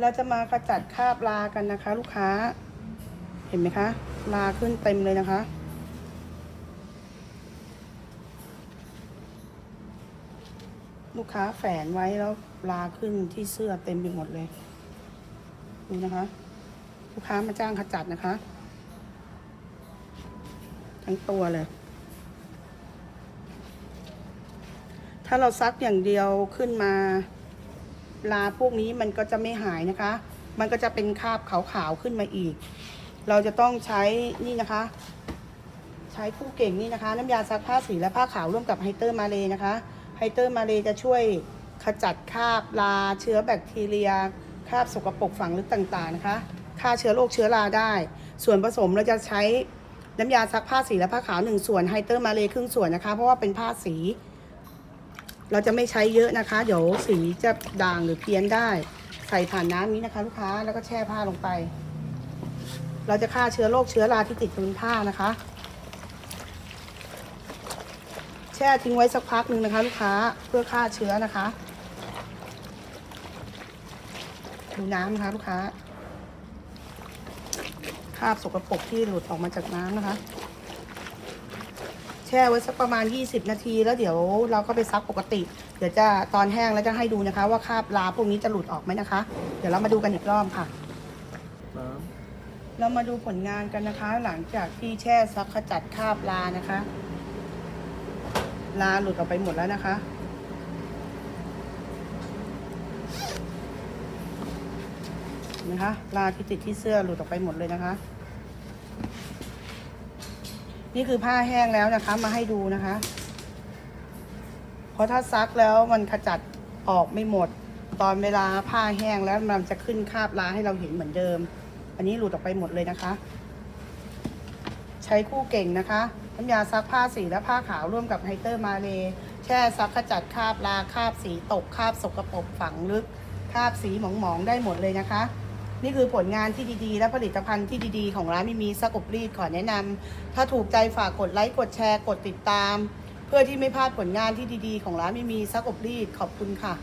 เราจะมาขจัดคราบลากันนะคะ ลูกค้า เห็นไหมคะ ลาขึ้นเต็มเลยนะคะ ลูกค้าแฝนไว้แล้วลาขึ้นที่เสื้อเต็มไปหมดเลย ดูนะคะ ลูกค้ามาจ้างขจัดนะคะ ทั้งตัวเลย ถ้าเราซักอย่างเดียวขึ้นมา ลาพวกนี้มันก็จะไม่หายนะคะ มันก็จะเป็นคราบขาวๆขึ้นมาอีก เราจะต้องใช้นี่นะคะ ใช้คู่เก่งนี่นะคะ น้ำยาซักผ้าสีและผ้าขาวร่วมกับไฮเตอร์มาเลนะคะไฮเตอร์มาเลจะช่วยขจัดคราบลาเชื้อแบคทีเรียคราบสกปรกฝังลึกต่างๆนะคะฆ่าเชื้อโรคเชื้อราได้ ส่วนผสมเราจะใช้น้ำยาซักผ้าสีและผ้าขาวหนึ่งส่วนไฮเตอร์มาเลครึ่งส่วนนะคะ เพราะว่าเป็นผ้าสี เราจะไม่ใช้เยอะนะคะ เดี๋ยวสีจะด่างหรือเพี้ยนได้ ใส่ผ่านน้ำนี้นะคะ ลูกค้าแล้วก็แช่ผ้าลงไป เราจะฆ่าเชื้อโรคเชื้อราที่ติดบนผ้านะคะ แช่ทิ้งไว้สักพักหนึ่งนะคะ ลูกค้าเพื่อฆ่าเชื้อนะคะดูน้ำนะคะลูกค้าคราบสกปรกที่หลุดออกมาจากน้ำนะคะ แช่ไว้สักประมาณ 20 นาที แล้วเดี๋ยวเราก็ไปซักปกติ เดี๋ยวจะตอนแห้งแล้วจะให้ดูนะคะ ว่าคราบลาพวกนี้จะหลุดออกไหมนะคะ เดี๋ยวเรามาดูกันอีกรอบค่ะน้เรามาดูผลงานกันนะคะ หลังจากที่แช่ซักขจัดคราบลานะคะ ลาหลุดออกไปหมดแล้วนะคะเห็นไหมคะลาที่ติดที่เสื้อหลุดออกไปหมดเลยนะคะ นี่คือผ้าแห้งแล้วนะคะ มาให้ดูนะคะ เพราะถ้าซักแล้วมันขจัดออกไม่หมด ตอนเวลาผ้าแห้งแล้วมันจะขึ้นคราบลาให้เราเห็นเหมือนเดิม อันนี้หลุดออกไปหมดเลยนะคะ ใช้คู่เก่งนะคะน้ำยาซักผ้าสีและผ้าขาวร่วมกับไฮเตอร์มาเลแช่ซักขจัดคราบลาคราบสีตกคราบสกปรกฝังลึกคราบสีหมองๆได้หมดเลยนะคะ นี่คือผลงานที่ดีๆ และผลิตภัณฑ์ที่ดีๆ ของร้านมิมีซักอบรีดขอแนะนำถ้าถูกใจฝากกดไลค์กดแชร์กดติดตาม เพื่อที่ไม่พลาดผลงานที่ดีๆ ของร้านมิมีซักอบรีดขอบคุณค่ะ